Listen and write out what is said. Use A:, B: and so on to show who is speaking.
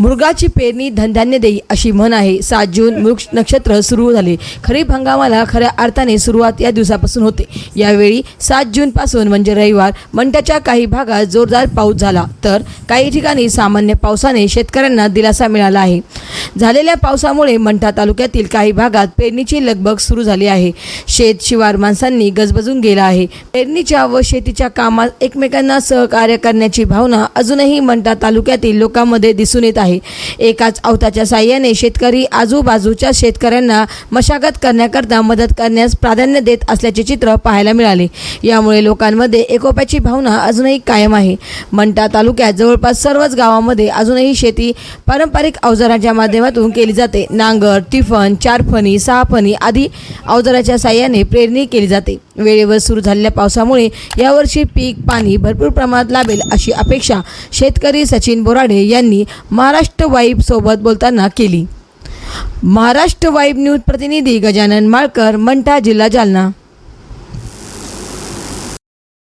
A: मृगाची पेरणी धनधान्य देई अशी म्हण आहे. सात जून मृग नक्षत्र सुरू झाले. खरीप हंगामाला खऱ्या अर्थाने सुरुवात या दिवसापासून होते. यावेळी सात जून पासून म्हणजे रविवार मंठ्याच्या काही भागात जोरदार पाऊस झाला. तर काही ठिकाणी सामान्य पावसाने शेतकऱ्यांना दिलासा मिळाला आहे. झालेल्या पावसामुळे मंठा तालुक्यातील काही भागात पेरणीची लगबग सुरू झाली आहे. शेत शिवार माणसांनी गजबजून गेला आहे. पेरणीच्या व शेतीच्या कामात एकमेकांना सहकार्य करण्याची भावना अजूनही मंठा तालुक्यातील लोकांमध्ये दिसून येत आहे. एकाच अवताच्या साह्याने शेतकरी आजूबाजूच्या शेतकऱ्यांना मशागत करण्याकरता मदत करण्यास प्राधान्य देत असल्याचे चित्र पाहायला मिळाले. यामुळे लोकांमध्ये एकोप्याची भावना अजूनही कायम आहे. मंठा तालुक्यात जवळपास सर्वच गावामध्ये अजूनही शेती पारंपरिक अवजारांच्या माध्यमातून केली जाते. नांगर तिफन चारफणी सहाफणी आदी अवजाराच्या साह्याने प्रेरणी केली जाते. वेळेवर सुरू झालेल्या पावसामुळे यावर्षी पीक पाणी भरपूर प्रमाणात लाभेल अशी अपेक्षा शेतकरी सचिन बोराडे यांनी महाराष्ट्र महाराष्ट्र वाईबसोबत बोलताना केली. महाराष्ट्र वाईब न्यूज प्रतिनिधी गजानन माळकर मंठा जिल्हा जालना.